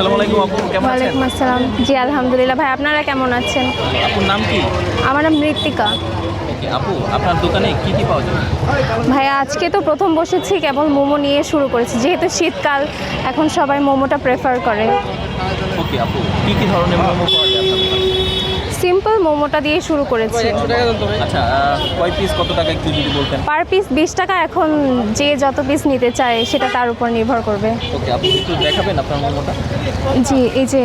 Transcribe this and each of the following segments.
আসসালামু আলাইকুম আপু কেমন আছেন? ওয়ালাইকুম আসসালাম। জি আলহামদুলিল্লাহ। ভাই আপনারা কেমন আছেন? নাম কি? আমার নাম মৃত্তিকা। আপু আপনার দোকানে কি কি পাওয়া যাবে? ভাই আজকে তো প্রথম বসেছি কেবল মোমো নিয়ে শুরু করেছি। যেহেতু শীতকাল এখন সবাই মোমোটা প্রেফার করে। ওকে আপু কি কি ধরনের মোমো পাওয়া যায় মোমোটা দিয়ে শুরু করেছি। আচ্ছা কয় পিস কত টাকা একটু যদি বলতেন? পার পিস বিশ টাকা এখন যে যত পিস নিতে চায় সেটা তার উপর নির্ভর করবে। ওকে আপু একটু দেখাবেন আপনার মোমোটা? জি এই যে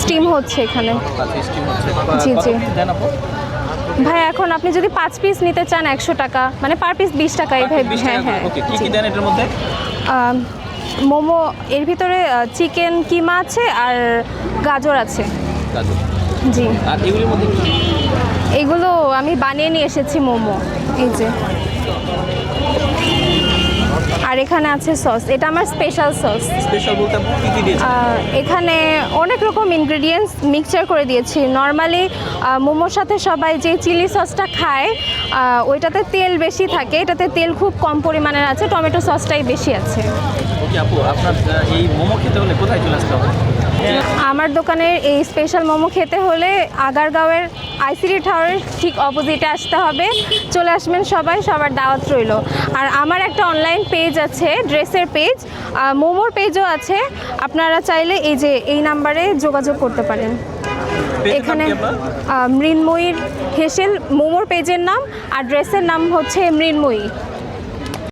স্টিম হচ্ছে এখানে। আচ্ছা জি, জি। ভাই এখন আপনি যদি পাঁচ পিস নিতে চান একশো টাকা মানে পার পিস বিশ টাকা এই ভাই হ্যাঁ হ্যাঁ। মোমো এর ভিতরে চিকেন কিমা আছে আর গাজর আছে। গাজর। জি। আর এগুলির মধ্যে কি? এগুলো আমি বানিয়ে নিয়ে এসেছি মোমো এই যে। আর এখানে আছে সস এটা আমার স্পেশাল সস। স্পেশাল বলতে কি কি দিয়েছেন? এখানে অনেক রকম ইনগ্রেডিয়েন্টস মিক্সচার করে দিয়েছি। নর্মালি মোমোর সাথে সবাই যে চিলি সসটা খায় ওইটাতে তেল বেশি থাকে। এটাতে তেল খুব কম পরিমাণের আছে টমেটো সসটাই বেশি আছে। ওকে আপু আপনার এই মোমো খেতে হলে কোথায় চলে আসতে হবে? আমার দোকানের এই স্পেশাল মোমো খেতে হলে আগারগাঁওয়ের আইসিডি টাওয়ারের ঠিক অপোজিটে আসতে হবে। চলে আসবেন সবাই সবার দাওয়াত রইল। আর আমার একটা অনলাইন পেজ আছে ড্রেসের পেজ মোমোর পেজও আছে। আপনারা চাইলে এই যে এই নাম্বারে যোগাযোগ করতে পারেন। এখানে মৃন্ময়ীর হেসেল মোমোর পেজের নাম আর ড্রেসের নাম হচ্ছে মৃন্ময়ী।